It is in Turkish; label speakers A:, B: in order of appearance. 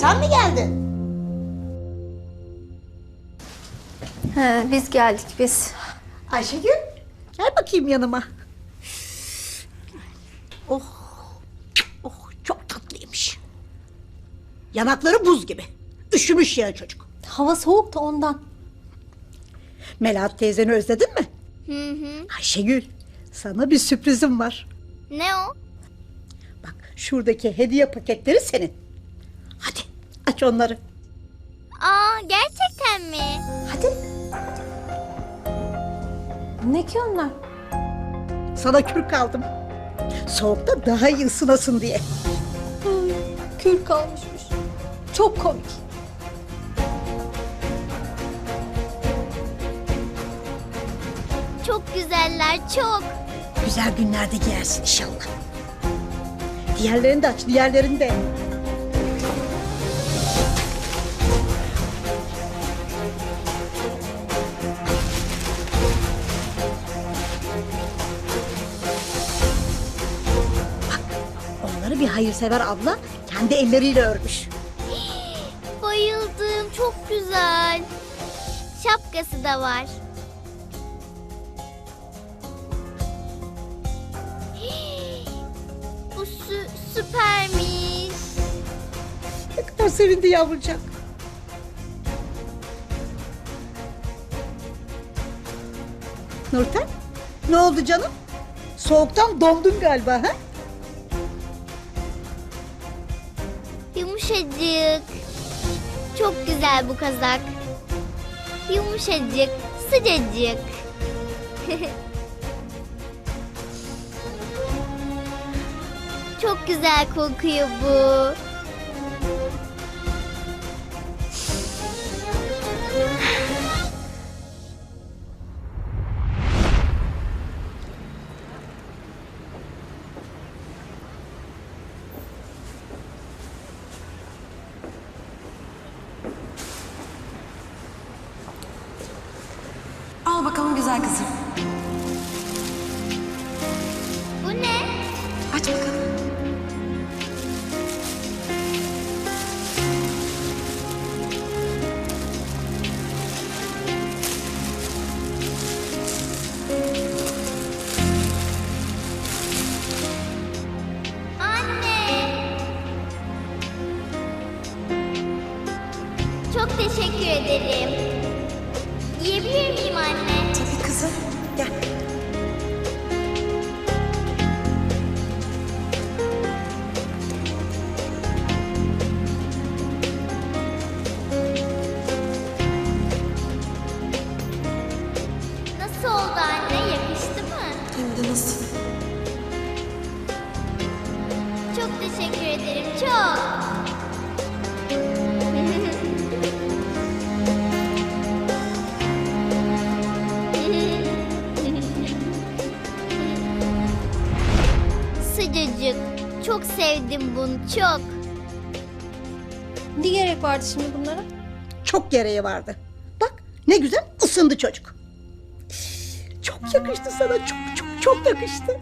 A: Sen mi geldin?
B: He, biz geldik biz.
A: Ayşegül gel bakayım yanıma. Oh. Oh çok tatlıymış. Yanakları buz gibi. Üşümüş ya çocuk.
B: Hava soğuk da ondan.
A: Melahat teyzeni özledin mi?
C: Hı hı.
A: Ayşegül sana bir sürprizim var.
C: Ne o?
A: Bak şuradaki hediye paketleri senin. Aç onları.
C: Aa gerçekten mi?
A: Hadi.
B: Ne ki onlar?
A: Sana kürk aldım. Soğukta daha iyi ısınasın diye.
B: Ay, kül kalmışmış. Çok komik.
C: Çok güzeller çok.
A: Güzel günlerde giyersin inşallah. Diğerlerini de aç, diğerlerini de. Bir hayırsever abla kendi elleriyle örmüş.
C: Bayıldım çok güzel. Şapkası da var. Bu sü- süpermiş.
A: Ne kadar sevindi yavrucak. Nurten, ne oldu canım? Soğuktan dondun galiba ha?
C: Yumuşacık. Çok güzel bu kazak. Yumuşacık, sıcacık. Çok güzel kokuyor bu.
D: Güzel kızım.
C: Bu ne?
D: Aç bakalım.
C: Anne. Çok teşekkür ederim. Teşekkür ederim. Çok. Sıcacık. Çok sevdim bunu. Çok.
B: Ne gerek vardı şimdi bunlara?
A: Çok gereği vardı. Bak ne güzel ısındı çocuk. Çok yakıştı sana çok çok çok yakıştı.